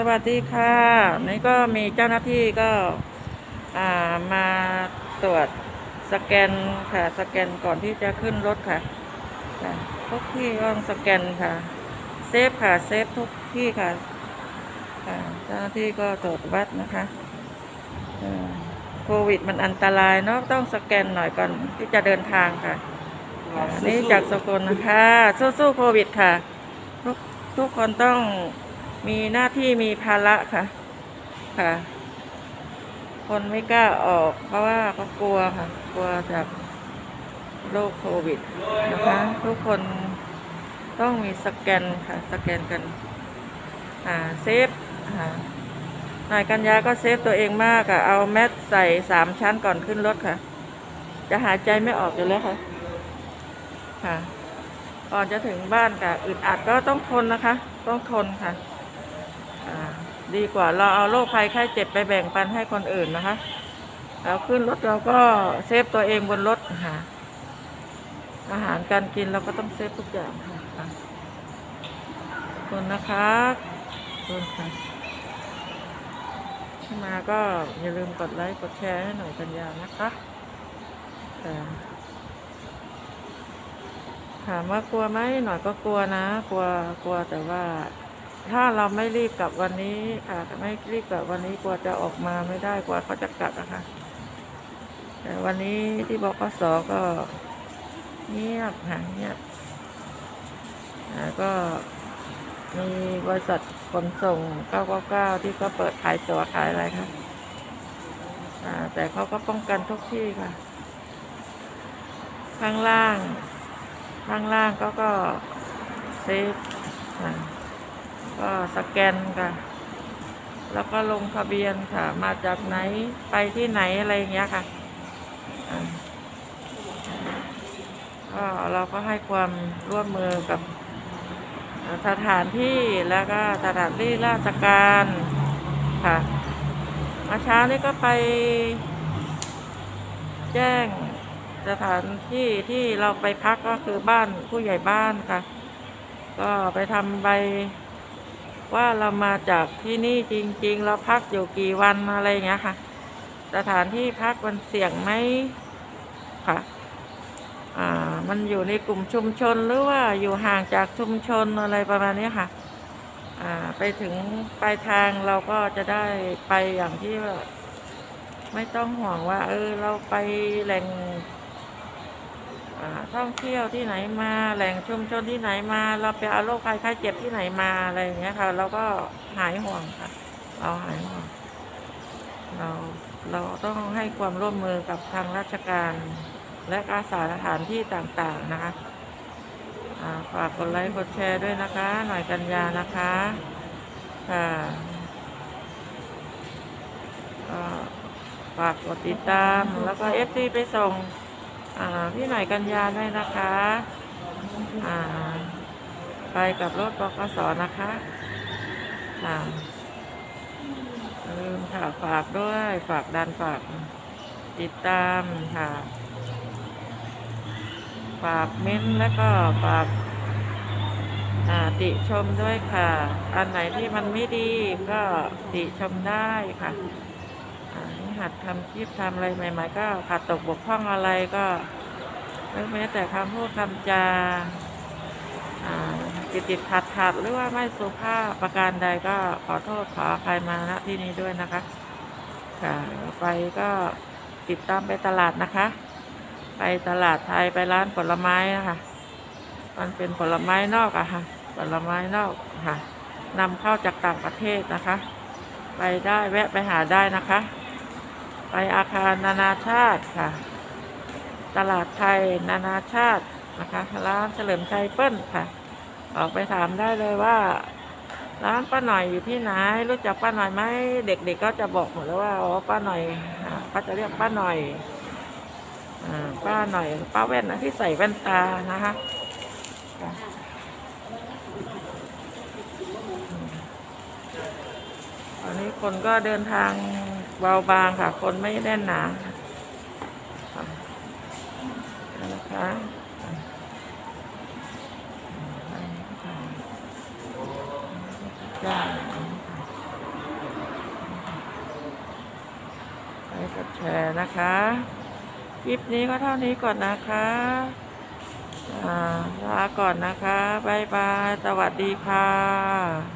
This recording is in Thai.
สวัสดีค่ะนี่ก็มีเจ้าหน้าที่ก็อ่ามาตรวจสแกนค่ะ สแกนก่อนที่จะขึ้นรถค่ะค่ะทุกที่ต้องสแกนค่ะ เซฟค่ะ เซฟทุกที่ค่ะค่ะเจ้าหน้าที่ก็ตรวจวัดนะคะอ่าโควิดมันอันตรายเนาะต้องสแกนหน่อยก่อนที่จะเดินทางค่ะอ่านี่จากสกลนะคะ สู้ๆโควิดค่ะ ทุกทุกคนต้อง มีหน้าที่มีภาระค่ะ ค่ะ คนไม่กล้าออก เพราะว่าเขากลัวค่ะ กลัวจากโรคโควิดนะคะ ทุกคนต้องมีสแกนค่ะ สแกนกัน อ่าเซฟอ่านายกัญญาก็เซฟตัวเองมากค่ะ เอาแมสใส่สามชั้นก่อนขึ้นรถค่ะ จะหายใจไม่ออกอยู่แล้วค่ะ ค่ะ ก่อนจะถึงบ้านกับอึดอัดก็ต้องทนนะคะ ต้องทนค่ะ ดีกว่าเราเอาโรคภัยไข้เจ็บไปแบ่งปันให้คนอื่นนะคะแล้วขึ้นรถเราก็เซฟตัวเองบนรถค่ะอาหารการกินเราก็ต้องเซฟทุกอย่างค่ะค่ะขอบคุณนะคะคุณค่ะที่มาก็อย่าลืมกดไลค์กดแชร์ให้หน่อยกันยานะคะถามว่ากลัวไหมหน่อยก็กลัวนะ กลัวกลัวแต่ว่า ถ้าเราไม่รีบกลับวันนี้ค่ะไม่รีบกลับวันนี้กลัวจะออกมาไม่ได้กลัวเขาจะกัดนะคะ แต่วันนี้ที่บกสก็เงียบค่ะเงียบก็มีบริษัทขนส่ง 999 ที่ก็เปิดขายตัวขายอะไรค่ะแต่เขาก็ป้องกันทุกที่ค่ะ ข้างล่าง ข้างล่างก็ก็เซฟค่ะ ก็สแกนค่ะ แล้วก็ลงทะเบียนค่ะ มาจากไหนไปที่ไหนอะไรอย่างเงี้ยค่ะก็เราก็ให้ความร่วมมือกับสถานที่แล้วก็สถานที่ราชการค่ะมาเช้านี้ก็ไปแจ้งสถานที่ที่เราไปพักก็คือบ้านผู้ใหญ่บ้านค่ะ ก็ไปทำใบ ว่าเรามาจากที่นี่จริง ๆ เราพักอยู่กี่วันอะไรเงี้ยค่ะ สถานที่พักมันเสี่ยงไหมค่ะอ่ามันอยู่ในกลุ่มชุมชนหรือว่าอยู่ห่างจากชุมชนอะไรประมาณนี้ค่ะอ่าไปถึงปลายทางเราก็จะได้ไปอย่างที่ว่าไม่ต้องห่วงว่า เออ เราไปแหล่ง ท่องเที่ยวที่ไหนมาแหล่งชุมชนที่ไหนมา เราไปเอาโรคภัยไข้เจ็บที่ไหนมาอะไรอย่างเงี้ยค่ะเราก็หายห่วงค่ะ เราหายห่วงเราเราต้องให้ความร่วมมือกับทางราชการ และอาสาสถานที่ต่างๆนะคะฝากกดไลค์กดแชร์ด้วยนะคะ หน่อยกันยานะคะค่ะฝากกดติดตามแล้วก็เอฟซีไปส่ง พี่หน่อยกันยาด้วยนะคะอ่าไปกับรถบกสนะคะค่ะอย่าลืมค่ะฝากด้วยฝากดันฝากติดตามค่ะ ฝากเม้นแล้วก็ฝากอ่าติชมด้วยค่ะ อันไหนที่มันไม่ดีก็ติชมได้ค่ะ หัดทำคลิปทำอะไรใหม่ ๆ ก็ขาดตกบกพร่องอะไรก็ไม่แม้แต่คำพูดคำจาอ่าติดติดขัดขัดหรือว่าไม่สุภาพประการใดก็ขอโทษขออภัยมาณที่นี้ด้วยนะคะค่ะไปก็ติดตามไปตลาดนะคะ ไปตลาดไทยไปร้านผลไม้นะคะมันเป็นผลไม้นอกอะค่ะผลไม้นอกค่ะนำเข้าจากต่างประเทศนะคะ ไปได้แวะไปหาได้นะคะ ไปอาคารนานาชาติค่ะ ตลาดไทยนานาชาตินะคะร้านเฉลิมชัยเปิ้ลค่ะ ออกไปถามได้เลยว่า ร้านป้าหน่อยอยู่ที่ไหน รู้จักป้าหน่อยไหมเด็กๆก็จะบอกหมดแล้วว่าอ๋อป้าหน่อยอ่าเขาจะเรียกป้าหน่อยอป้าหน่อยป้าแว่นนะที่ใส่แว่นตานะคะ วันนี้คนก็เดินทางเบาบางค่ะ คนไม่แน่นหนานะคะไปกดแชร์นะคะ คลิปนี้ก็เท่านี้ก่อนนะคะลาก่อนนะคะบายบาย สวัสดีค่ะ